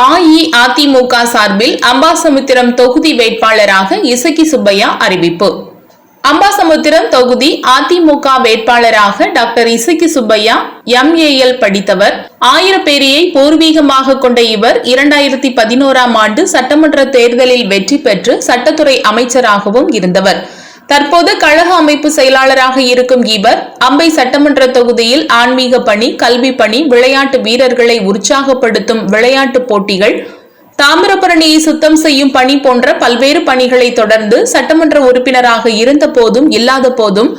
அஇஅதிமுக சார்பில் அம்பாசமுத்திரம் தொகுதி வேட்பாளராக இசக்கி சுப்பையா அறிவிப்பு. அம்பாசமுத்திரம் தொகுதி அதிமுக வேட்பாளராக டாக்டர் இசக்கி சுப்பையா எம்ஏஎல் படித்தவர். ஆயிரப்பேரியை பூர்வீகமாக கொண்ட இவர் இரண்டாயிரத்தி பதினோராம் ஆண்டு சட்டமன்ற தேர்தலில் வெற்றி பெற்று சட்டத்துறை அமைச்சராகவும் இருந்தவர். தற்போது கழக அமைப்பு செயலாளராக இருக்கும் இவர் அம்பை சட்டமன்ற தொகுதியில் ஆன்மீக பணி கல்வி பணி விளையாட்டு வீரர்களை உற்சாகப்படுத்தும் விளையாட்டு போட்டிகள் தாமிரபரணியை சுத்தம் செய்யும் பணி போன்ற பல்வேறு பணிகளை தொடர்ந்து சட்டமன்ற உறுப்பினராக இருந்த போதும் இல்லாத போதும்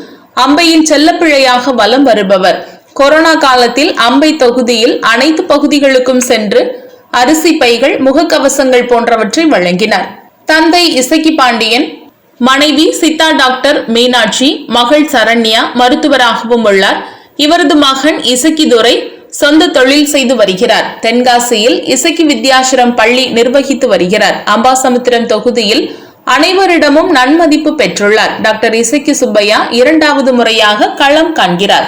அம்பையின் செல்லப்பிழையாக வலம் வருபவர். கொரோனா காலத்தில் அம்பை தொகுதியில் அனைத்து பகுதிகளுக்கும் சென்று அரிசி பைகள் முகக்கவசங்கள் போன்றவற்றை வழங்கினார். தந்தை இசக்கி பாண்டியன் மனைவி சித்தா டாக்டர் மீனாட்சி மகள் சரண்யா மருத்துவராகவும் உள்ளார். இவரது மகன் இசக்கி துரை சொந்த தொழில் செய்து வருகிறார். தென்காசியில் இசக்கி வித்யாசிரம் பள்ளி நிர்வகித்து வருகிறார். அம்பாசமுத்திரம் தொகுதியில் அனைவரிடமும் நன்மதிப்பு பெற்றுள்ளார். டாக்டர் இசக்கி சுப்பையா இரண்டாவது முறையாக களம் காண்கிறார்.